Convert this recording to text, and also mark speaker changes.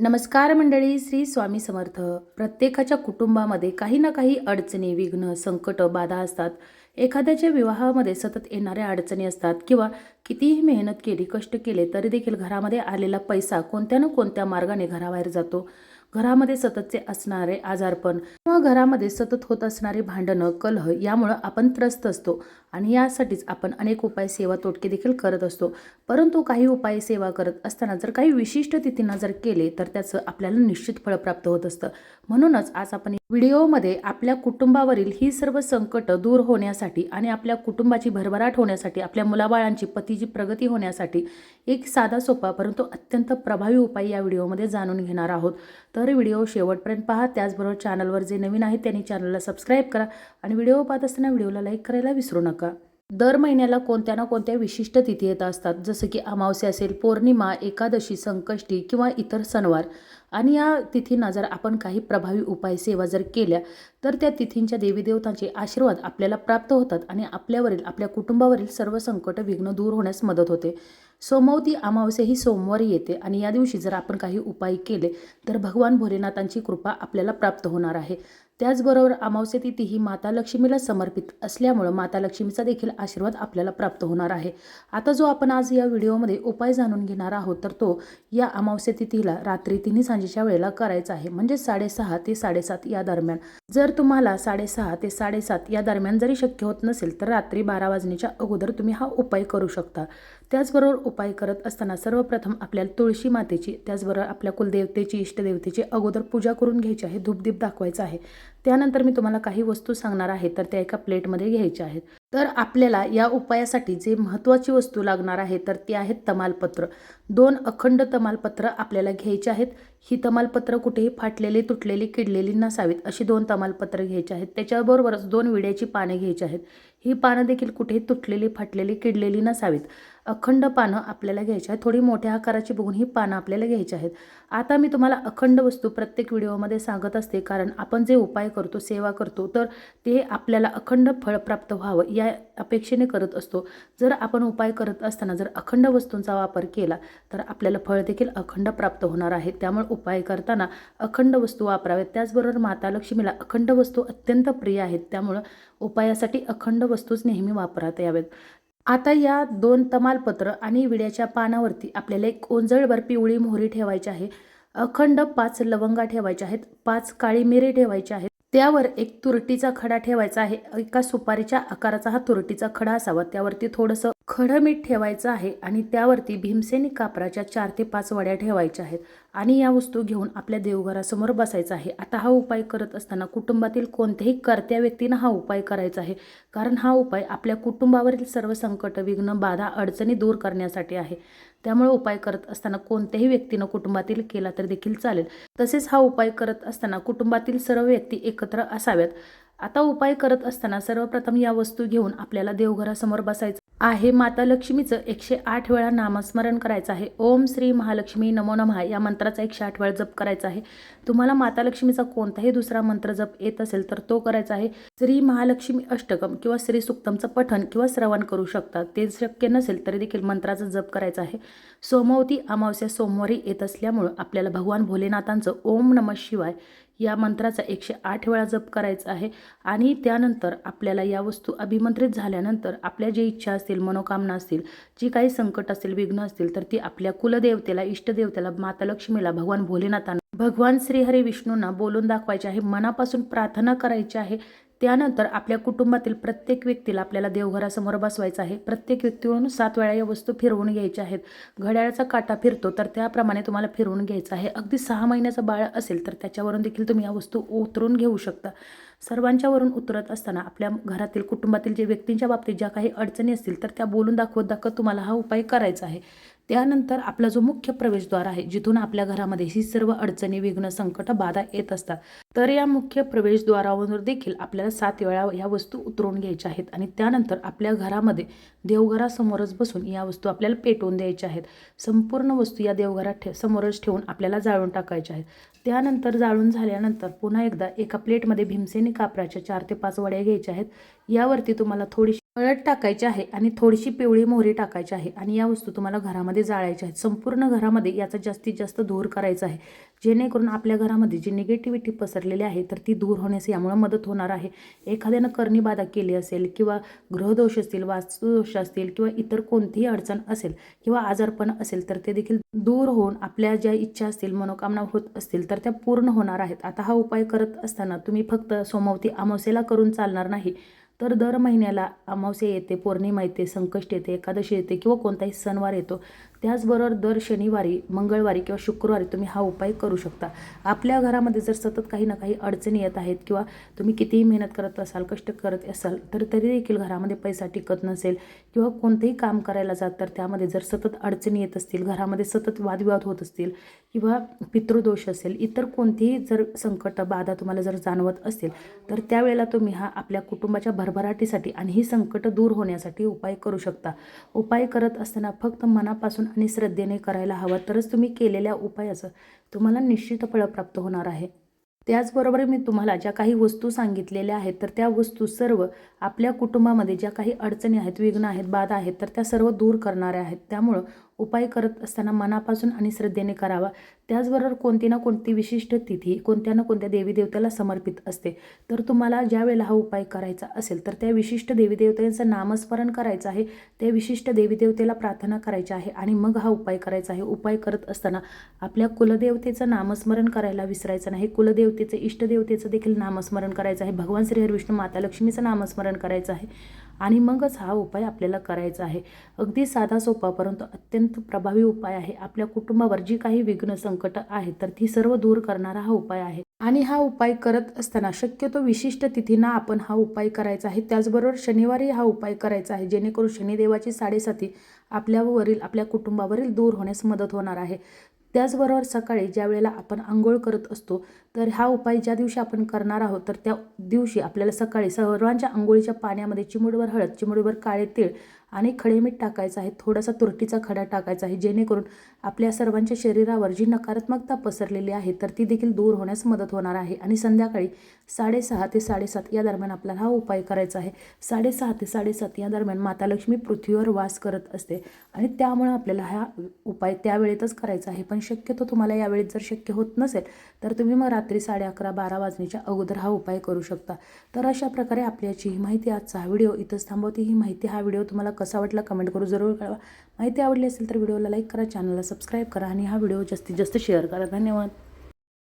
Speaker 1: नमस्कार मंडळी श्री स्वामी समर्थ. प्रत्येकाच्या कुटुंबामध्ये काही ना काही अडचणी विघ्न संकट बाधा असतात. एखाद्याच्या विवाहामध्ये सतत येणाऱ्या अडचणी असतात किंवा कितीही मेहनत केली कष्ट केले तरी देखील घरामध्ये आलेला पैसा कोणत्या ना कोणत्या मार्गाने घराबाहेर जातो. घरामध्ये सततचे असणारे आजारपण किंवा घरामध्ये सतत होत असणारी भांडणं कलह यामुळं आपण त्रस्त असतो. आणि यासाठीच आपण अनेक उपाय सेवा तोटके देखील करत असतो. परंतु काही उपाय सेवा करत असताना जर काही विशिष्ट तिथींना जर केले तर त्याचं आपल्याला निश्चित फळ प्राप्त होत असतं. म्हणूनच आज आपण व्हिडिओमध्ये आपल्या कुटुंबावरील ही सर्व संकट दूर होण्यासाठी आणि आपल्या कुटुंबाची भरभराट होण्यासाठी आपल्या मुलाबाळांची पतीची प्रगती होण्यासाठी एक साधा सोपा परंतु अत्यंत प्रभावी उपाय या व्हिडिओमध्ये जाणून घेणार आहोत. तर व्हिडिओ शेवटपर्यंत पहा. त्याचबरोबर चॅनलवर जे नवीन आहेत त्यांनी चॅनलला सबस्क्राईब करा आणि व्हिडिओ पाहत असताना व्हिडिओला लाईक करायला विसरू नका. दर महिन्याला कोणत्या ना कोणत्या विशिष्ट तिथी येत असतात. जसं की अमावस्या असेल पौर्णिमा एकादशी संकष्टी किंवा इतर सणवार. आणि या तिथींना जर आपण काही प्रभावी उपाय सेवा जर केल्या तर त्या तिथींच्या देवीदेवतांचे आशीर्वाद आपल्याला प्राप्त होतात आणि आपल्यावरील आपल्या कुटुंबावरील सर्व संकट विघ्न दूर होण्यास मदत होते. सोमवती अमावस्या ही सोमवारी येते आणि या दिवशी जर आपण काही उपाय केले तर भगवान भोलेनाथांची कृपा आपल्याला प्राप्त होणार आहे. त्याचबरोबर अमावस्या तिथी ही माता लक्ष्मीला समर्पित असल्यामुळं माता लक्ष्मीचा देखील आशीर्वाद आपल्याला प्राप्त होणार आहे. आता जो आपण आज या व्हिडिओमध्ये उपाय जाणून घेणार आहोत तर तो या अमावस्या तिथीला रात्री तिन्ही सांजेच्या वेळेला करायचा आहे. म्हणजे साडेसहा ते साडेसात या दरम्यान. जर तुम्हाला साडेसहा ते साडेसात या दरम्यान जरी शक्य होत नसेल तर रात्री बारा वाजण्याच्या अगोदर तुम्ही हा उपाय करू शकता. त्याचबरोबर उपाय करत असताना सर्वप्रथम आपल्याला तुळशी मातेची त्याचबरोबर आपल्या कुलदेवतेची इष्टदेवतेची अगोदर पूजा करून घ्यायची आहे धूपदीप दाखवायचा आहे. त्यानंतर मी तुम्हाला काही वस्तू सांगणार आहे तर त्या एका प्लेटमध्ये घ्यायच्या आहेत. तर आपल्याला या उपायासाठी जे महत्त्वाची वस्तू लागणार आहे तर ती आहेत तमालपत्र. दोन अखंड तमालपत्र आपल्याला घ्यायची आहेत. ही तमालपत्र कुठेही फाटलेली तुटलेली किडलेली नसावीत अशी दोन तमालपत्र घ्यायची आहेत. त्याच्याबरोबरच दोन विड्याची पाने घ्यायची आहेत. ही पानं देखील कुठेही तुटलेली फाटलेली किडलेली नसावीत. अखंड पानं आपल्याला घ्यायची आहेत. थोडी मोठ्या आकाराची बघून ही पानं आपल्याला घ्यायची आहेत. आता मी तुम्हाला अखंड वस्तू प्रत्येक व्हिडिओमध्ये सांगत असते कारण आपण जे उपाय करतो सेवा करतो तर ते आपल्याला अखंड फळ प्राप्त व्हावं या अपेक्षेने करत असतो. जर आपण उपाय करत असताना जर अखंड वस्तूंचा वापर केला तर आपल्याला फळ देखील अखंड प्राप्त होणार आहे. त्यामुळे उपाय करताना अखंड वस्तू वापराव्यात. त्याचबरोबर माता लक्ष्मीला अखंड वस्तू अत्यंत प्रिय आहेत. त्यामुळं उपायासाठी अखंड वस्तूच नेहमी वापरात याव्यात आता या दोन तमालपत्र आणि विड्याच्या पानावरती आपल्याला एक ओंजळभर पिवळी मोहरी ठेवायची आहे अखंड पाच लवंगा ठेवायच्या आहेत पाच काळी मिरे ठेवायचे आहेत. त्यावर एक तुरटीचा खडा ठेवायचा आहे. एका सुपारीच्या आकाराचा हा तुरटीचा खडा असावा. त्यावरती थोडंसं खडं मीठ ठेवायचं आहे आणि त्यावरती भीमसेनी कापराच्या चार ते पाच वड्या ठेवायच्या आहेत. आणि या वस्तू घेऊन आपल्या देवघरासमोर बसायचं आहे. आता हा उपाय करत असताना कुटुंबातील कोणत्याही कर्त्या व्यक्तीनं हा उपाय करायचा आहे. कारण हा उपाय आपल्या कुटुंबावरील सर्व संकट विघ्न बाधा अडचणी दूर करण्यासाठी आहे. त्यामुळे उपाय करत असताना कोणत्याही व्यक्तीनं कुटुंबातील केला तर देखील चालेल. तसेच हा उपाय करत असताना कुटुंबातील सर्व व्यक्ती एकत्र असाव्यात. आता उपाय करत असताना सर्वप्रथम या वस्तू घेऊन आपल्याला देवघरासमोर बसायचं आहे. माता लक्ष्मीचं एकशे आठ वेळा नामस्मरण करायचं आहे. ओम श्री महालक्ष्मी नमो नमः या मंत्राचा एकशे आठ वेळा जप करायचा आहे. तुम्हाला माता लक्ष्मीचा कोणताही दुसरा मंत्र जप येत असेल तर तो करायचा आहे. श्री महालक्ष्मी अष्टकम किंवा श्री सुक्तमचं पठण किंवा श्रवण करू शकता. ते शक्य नसेल तरी देखील मंत्राचा जप करायचा आहे. सोमवती अमावस्या सोमवारी येत असल्यामुळं आपल्याला भगवान भोलेनाथांचं ओम नम शिवाय या मंत्राचा एकशे आठ वेळा जप करायचा आहे. आणि त्यानंतर आपल्याला या वस्तू अभिमंत्रित झाल्यानंतर आपल्या जी इच्छा असतील मनोकामना असतील जी काही संकट असतील विघ्न असतील तर ती आपल्या कुलदेवतेला इष्टदेवतेला माता लक्ष्मीला भगवान भोलेनाथांना भगवान श्रीहरी विष्णूंना बोलून दाखवायचे आहे. मनापासून प्रार्थना करायची आहे. त्यानंतर आपल्या कुटुंबातील प्रत्येक व्यक्तीला आपल्याला देवघरासमोर बसवायचं आहे. प्रत्येक व्यक्तीवरून सात वेळा या वस्तू फिरवून घ्यायच्या आहेत. घड्याळाचा काटा फिरतो तर त्याप्रमाणे तुम्हाला फिरवून घ्यायचं आहे. अगदी सहा महिन्याचं बाळ असेल तर त्याच्यावरून देखील तुम्ही या वस्तू उतरून घेऊ शकता. सर्वांच्यावरून उतरत असताना आपल्या घरातील कुटुंबातील जे व्यक्तींच्या बाबतीत ज्या काही अडचणी असतील तर त्या बोलून दाखवत दाखवत तुम्हाला हा उपाय करायचा आहे. त्यानंतर आपला जो मुख्य प्रवेशद्वार आहे जिथून आपल्या घरामध्ये ही सर्व अडचणी विघ्न संकट बाधा येत असतात तर या मुख्य प्रवेशद्वारावर देखील आपल्याला सात वेळा या वस्तू उतरवून घ्यायच्या आहेत आणि त्यानंतर आपल्या घरामध्ये देवघरासमोरच बसून या वस्तू आपल्याला पेटवून द्यायच्या आहेत. संपूर्ण वस्तू या देवघरात ठे समोरच ठेवून आपल्याला जाळून टाकायच्या आहेत. त्यानंतर जाळून झाल्यानंतर पुन्हा एकदा एका प्लेटमध्ये भीमसेनी कापराच्या चार ते पाच वड्या घ्यायच्या आहेत. यावरती तुम्हाला थोडीशी हळद टाकायची आहे आणि थोडीशी पिवळी मोहरी टाकायची आहे. आणि या वस्तू तुम्हाला घरामध्ये जाळायच्या आहेत. संपूर्ण घरामध्ये याचा जास्तीत जास्त धूर करायचा आहे. जेणेकरून आपल्या घरामध्ये जी निगेटिव्हिटी पसरलेली आहे तर ती दूर होण्यास यामुळे मदत होणार आहे. एखाद्यानं करणीबाधा केली असेल किंवा ग्रहदोष असतील वास्तुदोष असतील किंवा इतर कोणतीही अडचण असेल किंवा आजारपण असेल तर ते देखील दूर होऊन आपल्या ज्या इच्छा असतील मनोकामना होत असतील तर त्या पूर्ण होणार आहेत. आता हा उपाय करत असताना तुम्ही फक्त सोमवती अमावस्येला करून चालणार नाही. तर दर महिन्याला अमावस्या येते पौर्णिमा येते संकष्ट येते एकादशी येते किंवा कोणताही सणवार येतो त्याचबरोबर दर शनिवारी मंगळवारी किंवा शुक्रवारी तुम्ही हा उपाय करू शकता. आपल्या घरामध्ये जर सतत काही ना काही अडचणी येत आहेत किंवा तुम्ही कितीही मेहनत करत असाल कष्ट करत असाल तर तरी देखील घरामध्ये पैसा टिकत नसेल किंवा कोणतंही काम करायला जात तर त्यामध्ये जर सतत अडचणी येत असतील घरामध्ये सतत वादविवाद होत असतील किंवा पितृदोष असेल इतर कोणतीही जर संकट बाधा तुम्हाला जर जाणवत असेल तर त्यावेळेला तुम्ही हा आपल्या कुटुंबाच्या भरभराटीसाठी आणि ही संकट दूर होण्यासाठी उपाय करू शकता. उपाय करत असताना फक्त मनापासून आणि श्रद्धेने करायला हवा तरच तुम्ही केलेल्या उपायाचं तुम्हाला निश्चित फळ प्राप्त होणार आहे. त्याचबरोबर मी तुम्हाला ज्या काही वस्तू सांगितलेल्या आहेत तर त्या वस्तू सर्व आपल्या कुटुंबामध्ये ज्या काही अडचणी आहेत विघ्न आहेत बाधा आहेत तर त्या सर्व दूर करणाऱ्या आहेत. त्यामुळं उपाय करत असताना मनापासून आणि श्रद्धेने करावा. त्याचबरोबर कोणती ना कोणती विशिष्ट तिथी कोणत्या ना कोणत्या देवी देवतेला समर्पित असते. तर तुम्हाला ज्या वेळेला हा उपाय करायचा असेल तर त्या विशिष्ट देवी देवतेचं नामस्मरण करायचं आहे. त्या विशिष्ट देवी देवतेला प्रार्थना करायची आहे आणि मग हा उपाय करायचा आहे. उपाय करत असताना आपल्या कुलदेवतेचं नामस्मरण करायला विसरायचं नाही. कुलदेवतेचं इष्टदेवतेचं देखील नामस्मरण करायचं आहे. भगवान श्री हरविष्णू माता लक्ष्मीचं नामस्मरण करायचं आहे. आणि मगच हा उपाय आपल्याला करायचा आहे. अगदी साधा सोपा परंतु अत्यंत प्रभावी उपाय आहे. आपल्या कुटुंबावर जी काही विघ्न संकट आहेत तर ती सर्व दूर करणारा हा उपाय आहे. आणि हा उपाय करत असताना शक्यतो विशिष्ट तिथींना आपण हा उपाय करायचा आहे. त्याचबरोबर शनिवारी हा उपाय करायचा आहे जेणेकरून शनिदेवाची साडेसाती आपल्यावरील आपल्या कुटुंबावरील दूर होण्यास मदत होणार आहे. त्याचबरोबर सकाळी ज्या वेळेला आपण आंघोळ करत असतो तर हा उपाय ज्या दिवशी आपण करणार आहोत तर त्या दिवशी आपल्याला सकाळी सर्वांच्या आंघोळीच्या पाण्यामध्ये चिमुडभर हळद चिमुडभर काळे तीळ आणि खडे मीठ टाकायचं आहे. थोडासा तुरटीचा खडा टाकायचा आहे जेणेकरून आपल्या सर्वांच्या शरीरावर जी नकारात्मकता पसरलेली आहे तर ती देखील दूर होण्यास मदत होणार आहे. आणि संध्याकाळी साडेसहा ते साडेसात या दरम्यान आपल्याला हा उपाय करायचा आहे. साडेसहा ते साडेसात या दरम्यान माता लक्ष्मी पृथ्वीवर वास करत असते आणि त्यामुळं आपल्याला हा उपाय त्यावेळेतच करायचा आहे. पण शक्यतो तुम्हाला यावेळेत जर शक्य होत नसेल तर तुम्ही मग रात्री साडे अकरा बारा वाजण्याच्या अगोदर हा उपाय करू शकता. तर अशा प्रकारे आपल्याची ही माहिती आजचा हा व्हिडिओ इथंच थांबवते. ही माहिती हा व्हिडिओ तुम्हाला कसा वाटला कमेंट करू जरूर कळवा. माहिती आवडली असेल तर व्हिडिओला लाईक करा चॅनलला सबस्क्राईब करा आणि हा व्हिडिओ जास्तीत जास्त शेअर करा. धन्यवाद.